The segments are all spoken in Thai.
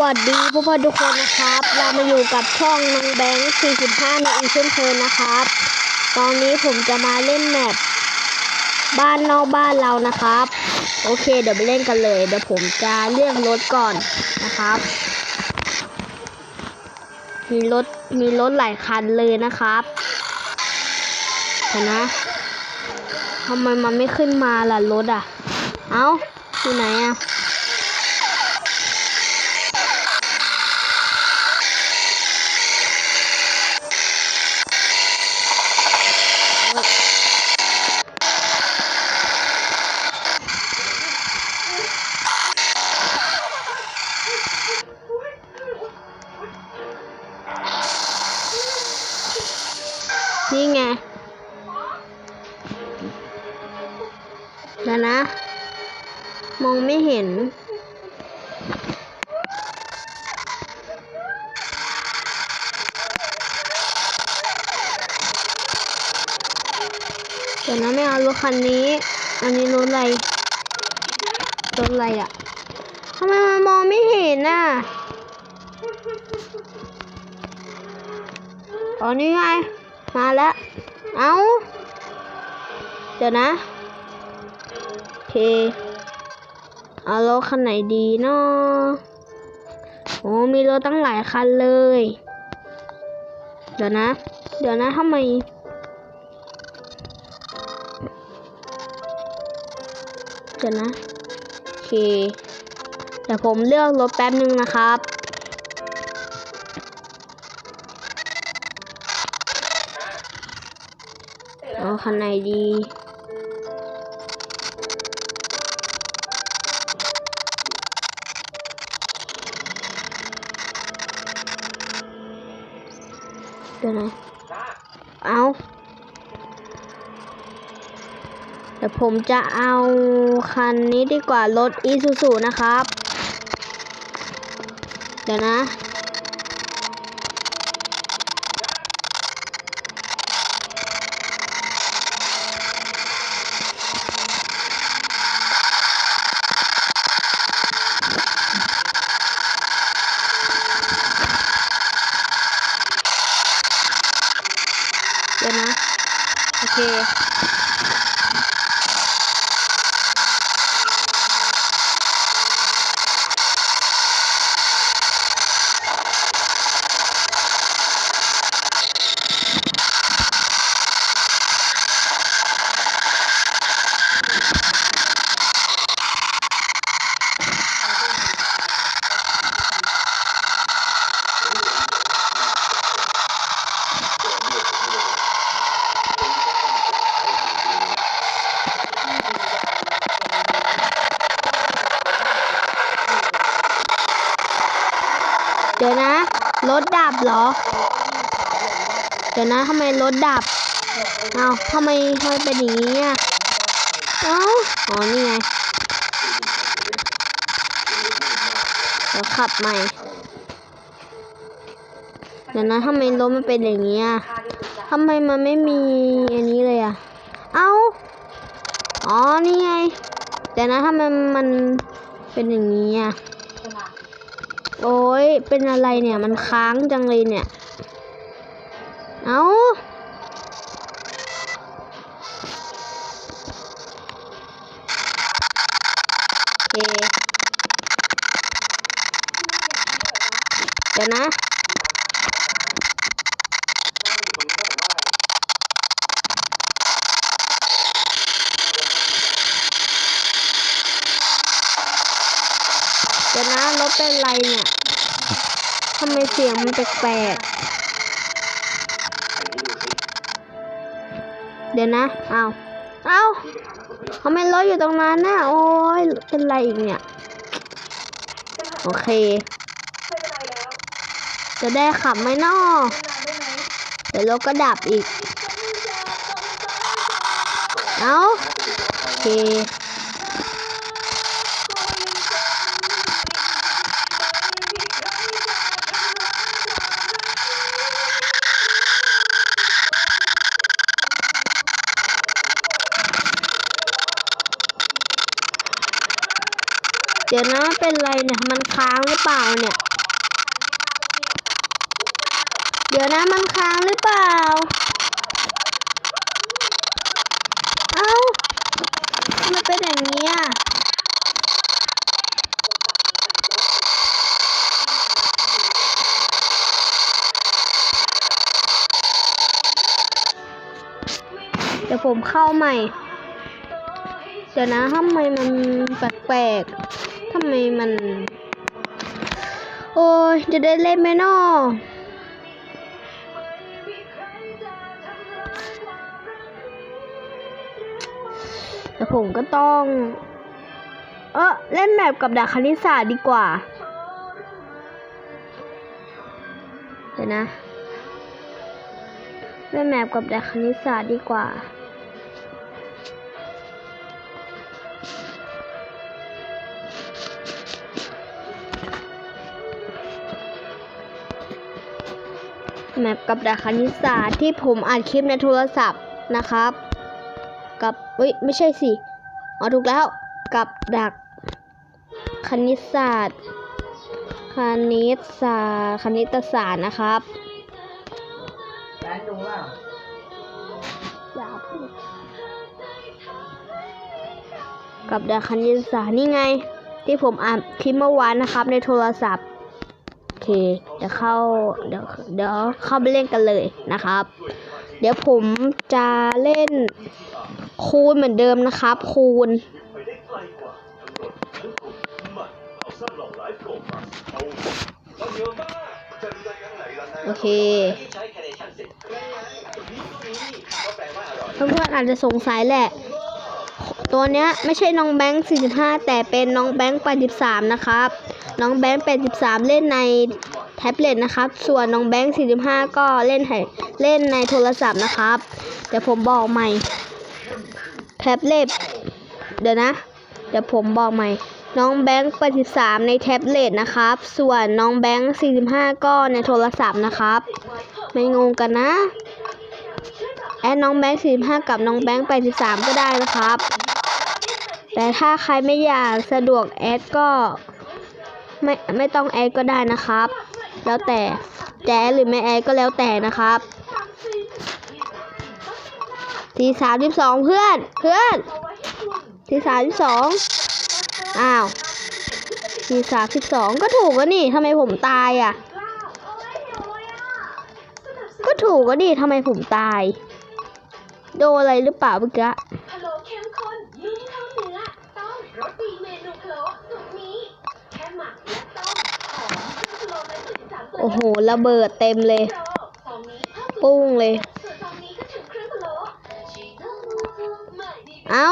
วัสดีผู้พันทุกคนนะครับ เรามาอยู่กับช่องน้องแบงค์45ในอีเช่นเคยนะครับ ตอนนี้ผมจะมาเล่นแมปบ้านนอกบ้านเรานะครับ โอเค เดี๋ยวไปเล่นกันเลย เดี๋ยวผมจะเรียกรถก่อนนะครับ มีรถมีรถหลายคันเลยนะครับเห็นนะทำไมมันไม่ขึ้นมาล่ะรถอะ เอ้าอยู่ไหนอะ นี่ไงเดี๋ยวนะ มองไม่เห็น เดี๋ยวนะไม่เอารถคันนี้ อันนี้รถอะไร รถอะไรอะทำไมมันมองไม่เห็นน่ะอ๋อนี่ไง มาแล้ว เอาเดี๋ยวนะโอเค เอารถคันไหนดีเนาะโอ้มีรถตั้งหลายคันเลย เดี๋ยวนะ เดี๋ยวนะทำไมเดี๋ยวนะ โอเค เดี๋ยวผมเลือกรถแป๊บนึงนะครับ คันไหนดี เดี๋ยวนะเอาเดี๋ยวผมจะเอาคันนี้ดีกว่ารถอีซูซูนะครับ เดี๋ยวนะ เดี๋ยวนะ โอเค เดี๋ยวนะ รถ ดับเหรอ เดี๋ยวนะทำไมรถดับ เอาทำไมทำไมเป็นอย่างนี้อะเอ้าอ๋อนี่ไงเดี๋ยวขับใหม่ เดี๋ยวนะทำไมรถมันเป็นอย่างนี้อะทำไมมันไม่มีอันนี้เลยอะ เอ้า อ๋อ นี่ไงเดี๋ยวนะทำไมมันเป็นอย่างนี้อะ โอ้ยเป็นอะไรเนี่ยมันค้างจังเลยเนี่ย เอาโอเคเดี๋ยวนะเดี๋ยวนะรถเป็นไรเนี่ย ทำไมเสียงมันแปลกๆ เดี๋ยวนะ เอาเอาทำไมรถอยู่ตรงนั้นน่ะ โอ้ย เป็นไรอีกเนี่ย โอเค จะได้ขับไหมนอเดี๋ยวรถก็ดับอีก เอาโอเค เดี๋ยวนะเป็นไรเนี่ย มันค้างหรือเปล่าเนี่ย เดี๋ยวนะมันค้างหรือเปล่า เอ้ามันเป็นอย่างนี้อะเดี๋ยวผมเข้าใหม่ เดี๋ยวนะทำไมมันแปลกๆำไมมัน โอ้ยจะได้เล่นไหมนอเดี๋ยวผมก็ต้อง เออเล่นแบบกับดักคณิตศาสตร์ดีกว่า เดี๋ยวนะ เล่นแมปกับดักคณิตศาสตร์ดีกว่า มปกับดักคณิตศาสตร์ที่ผมอัดคลิปในโทรศัพท์นะครับ กับเอ้ยไม่ใช่สิอ๋อถูกแล้วกับดักคณิตศาสตร์คณิตศาสตร์คณิตศาสตร์นะครับแบงค์ดูว่าอย่าพูดกับดักคณิตศาสตร์นี่ไง ที่ผมอ่านคลิปเมื่อวานนะครับในโทรศัพท์ เค เดี๋ยวเข้า เดี๋ยวเดี๋ยวเข้าไปเล่นกันเลยนะครับ เดี๋ยวผมจะเล่นคูณเหมือนเดิมนะครับ คูณ โอเคเพื่อนๆอาจจะสงสัยแหละ ตัวเนี้ยไม่ใช่น้องแบงค์45 แต่เป็นน้องแบงค์83 นะครับ น้องแบงค์83เล่นในแท็บเล็ตนะครับ ส่วนน้องแบงค์45 ก็เล่นให้เล่นในโทรศัพท์นะครับเดี๋ยวผมบอกใหม่ แท็บเล็ตเดี๋ยวนะ เดี๋ยวผมบอกใหม่ น้องแบงค์83ในแท็บเล็ตนะครับ ส่วนน้องแบงค์45 ก็ในโทรศัพท์นะครับ ไม่งงกันนะแอดน้องแบงค์45 กับน้องแบงค์83 ก็ได้นะครับแต่ถ้าใครไม่อยากสะดวกแอดก็ ไม่ไม่ต้องแอดก็ได้นะครับ แล้วแต่จะแอดหรือไม่แอดก็แล้วแต่นะครับทีสามสิบสองเพื่อนเพื่อนทีสามสิบสองอ้าวทีสามสิบสองก็ถูกแล้วนี่ทำไมผมตายอะ ก็ถูกแล้วนี่ทำไมผมตาย โดนอะไรหรือเปล่าเมื่อกี้ อ้โห ระเบิดเต็มเลย ปุ้งเลย เอา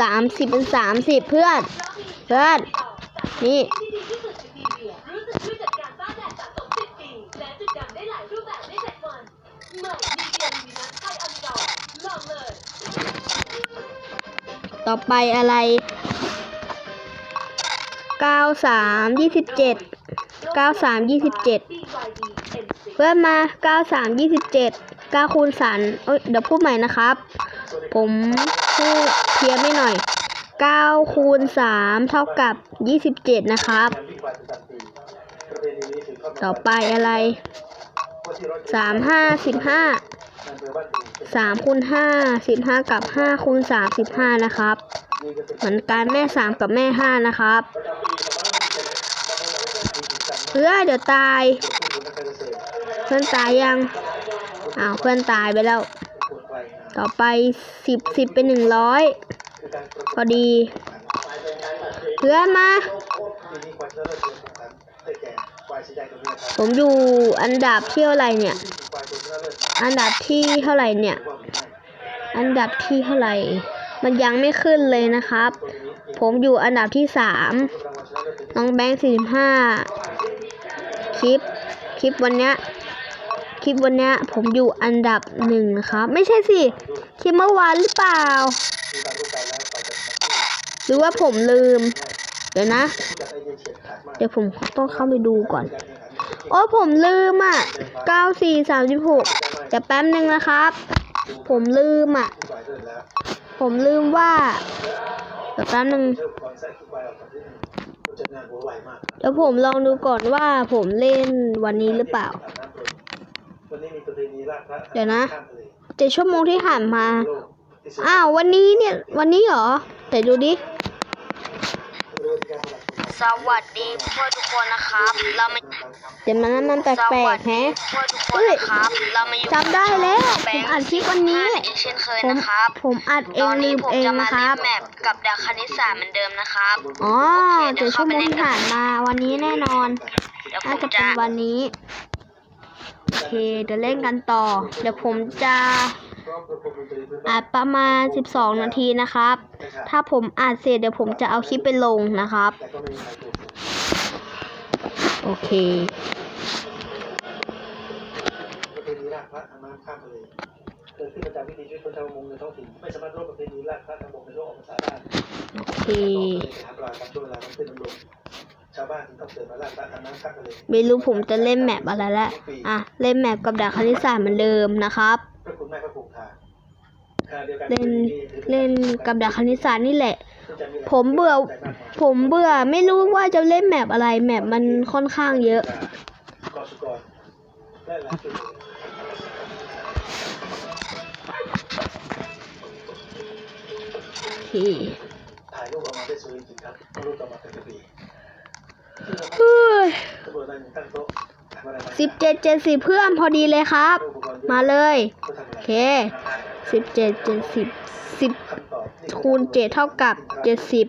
สามสิบเป็นสามสิบเพื่อน เพื่อน นี่ต่อไปอะไรเก้าสามยี่สิบ เก้าสามยี่สิบเจ็ดเพื่อนมาเก้าสามยี่สิบเจ็ดเก้าคูณสันเอ้ยเดี๋ยวพูดใหม่นะครับ ผมพูดเพี้ยนไม่หน่อยเก้าคูณสามเท่ากับยี่สิบเจ็ดนะครับ ต่อไปอะไรสามห้าสิบห้าสามคูณห้าสิบห้ากับห้าคูณสามสิบห้านะครับ เหมือนกันแม่สามกับแม่ห้านะครับ เพื่อเดี๋ยวตาย เพื่อนตายยังอ้าวเพื่อนตายไปแล้ว ต่อไปสิบสิบเป็นหนึ่งร้อยพอดี เพื่อนมา ผมอยู่อันดับที่เท่าไหร่เนี่ย อันดับที่เท่าไหร่เนี่ย อันดับที่เท่าไหร่ มันยังไม่ขึ้นเลยนะครับ ผมอยู่อันดับที่สามน้องแบงค์สี่สิบห้า ลิป คลิปวันเนี้ยคลิปวันเนี้ยผมอยู่อันดับหนึ่งนะครับ ไม่ใช่สิ คลิปเมื่อวานหรือเปล่า หรือว่าผมลืม เดี๋ยวนะ เดี๋ยวผมต้องเข้าไปดูก่อน โอ้ผมลืมอะเก้าสี่สามสิบหกเดี๋ยวแป๊บนึงนะครับ ผมลืมอะ ผมลืมว่าเดี๋ยวแป๊บนึง เดี๋ยวผมลองดูก่อนว่าผมเล่นวันนี้หรือเปล่า เดี๋ยวนะข้ามทะเจ็ดชั่วโมงที่ผ่านมา อ้าววันนี้เนี่ย วันนี้เหรอ แต่ดูดิ เรื่องที่การประหลาด สวัสดีเพื่อนทุกคนนะครับ เรามาเดี๋ยวมันนั้นมันแปสลวักสๆดีแฮะ เพื่อนทุกคนนะครับเรามาอยู่จำได้แล้วแบผมงค์อัดคลิปวันนี้ อีกเช่นเคยผมนะครับ ผมอัดเอตงอนลืนี้มผมเองจะมานะคเล่รับนแมปกับดักคณิตศาสตร์เหมือนเดิมนะครับอ๋อโอเคเดี๋เจ็ยดวชั่วโมงเข้าไปเล่นที่ผ่านมาวันนี้แน่นอนเดี๋ยวผน่ามจะเป็จะนวันนี้ โอเค เดี๋ยวเล่นกันต่อ เดี๋ยวผมจะพร้ อัดนตรีพื้นบ้าอันดประมาณ 12 นาทีนะครับ ถ้าผมอัดเสร็จเดี๋ยวผมจะเอาคลิปไปลงนะครับ โอเคโอเคเมาลากพระทางน้ำข้ามทะเลไม่รู้ผมจะเล่นแมปอะไรละอะ เล่นแมปกับดักคณิตศาสตร์เหมือนเดิมนะครับ พระคุณแม่พระคงคาขณะดียวกัเล่นเล่นกับดักคณิตศาสตร์นี่แหละซึ่งจะแหล่งผมเบื่อใจมากมายผมเบื่อไม่รู้ว่าจะเล่นแมปอะไร แมปมันค่อนข้างเยอะกอสุกรและหลายจุดเลยโอเคถ่ายรูปออกมาได้สวยจริงครับเอารูปต่อมาเป็นกระบี่เฮ้ยตำรวจนายหนึ่งตั้งโต๊ะทำอะไรมา สิบเจ็ดเจ็ดสิบเพื่อนพอดีเลยครับ มาเลยโอเคสิบเจ็ดเจ็ดสิบสิบคูณเจ็ดเท่ากับเจ็ดสิบ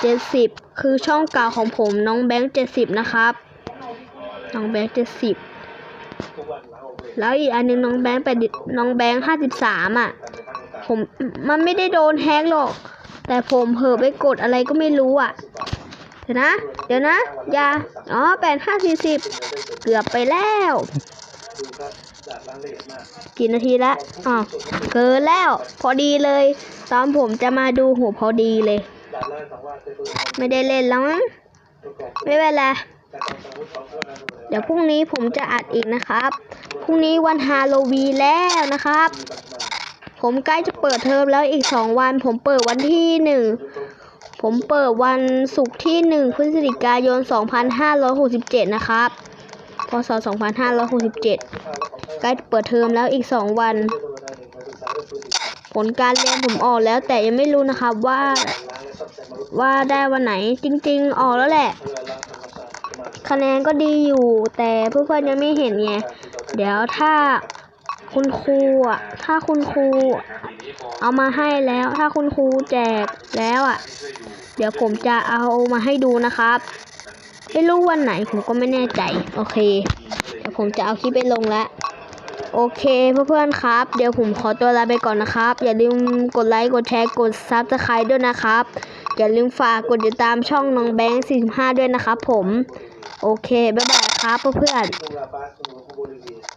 เจ็ดสิบคือช่องเก่าของผมน้องแบงค์เจ็ดสิบนะครับน้องแบงค์เจ็ดสิบแล้วอีกอันหนึงน้องแบงค์ไปน้องแบงค์ห้าสิบสามอะ ผมมันไม่ได้โดนแฮกหรอก แต่ผมเผลอไปกดอะไรก็ไม่รู้อะ ดี๋ยวนะ เดี๋ยวนะ ยา อ๋อแปดห้าสี่สิบ เกือบไปแล้ว กี่นาทีละอ๋อเกินแล้ว พอดีเลย ตอนผมจะมาดูโหพอดีเลย ไม่ได้เล่นแล้วมั้ง ไม่เป็นไรเดี๋ยวพรุ่งนี้ผมจะอัดอีกนะครับ พรุ่งนี้วันฮาโลวีนแล้วนะครับ ผมใกล้จะเปิดเทอมแล้วอีกสองวัน ผมเปิดวันที่หนึ่ง ผมเปิดวันศุกร์ที่หนึ่งพฤศจิกายน 2567 นะครับ พศ 2567ข้าวและของใช้ใกล้เปิดเทอมแล้วอีกสองวัน ผลการเรียนผมออกแล้วแต่ยังไม่รู้นะครับว่า ว่าได้วันไหนจริง ๆ ออกแล้วแหละ คะแนนก็ดีอยู่แต่เพื่อนๆยังไม่เห็นไง เดี๋ยวถ้า คุณครูอะ ถ้าคุณครูเอามาให้แล้ว ถ้าคุณครูแจกแล้วอะ เดี๋ยวผมจะเอามาให้ดูนะครับ ไม่รู้วันไหนผมก็ไม่แน่ใจ โอเค เดี๋ยวผมจะเอาคลิปไปลงแล้วโอเคเพื่อนๆครับ เดี๋ยวผมขอตัวลาไปก่อนนะครับ อย่าลืมกดไลค์ กดแชร์ กดซับสไครต์ด้วยนะครับ อย่าลืมฝากกดติดตามช่องน้องแบงค์ 45 ด้วยนะครับผม โอเค บ๊ายบายครับเพื่อนๆ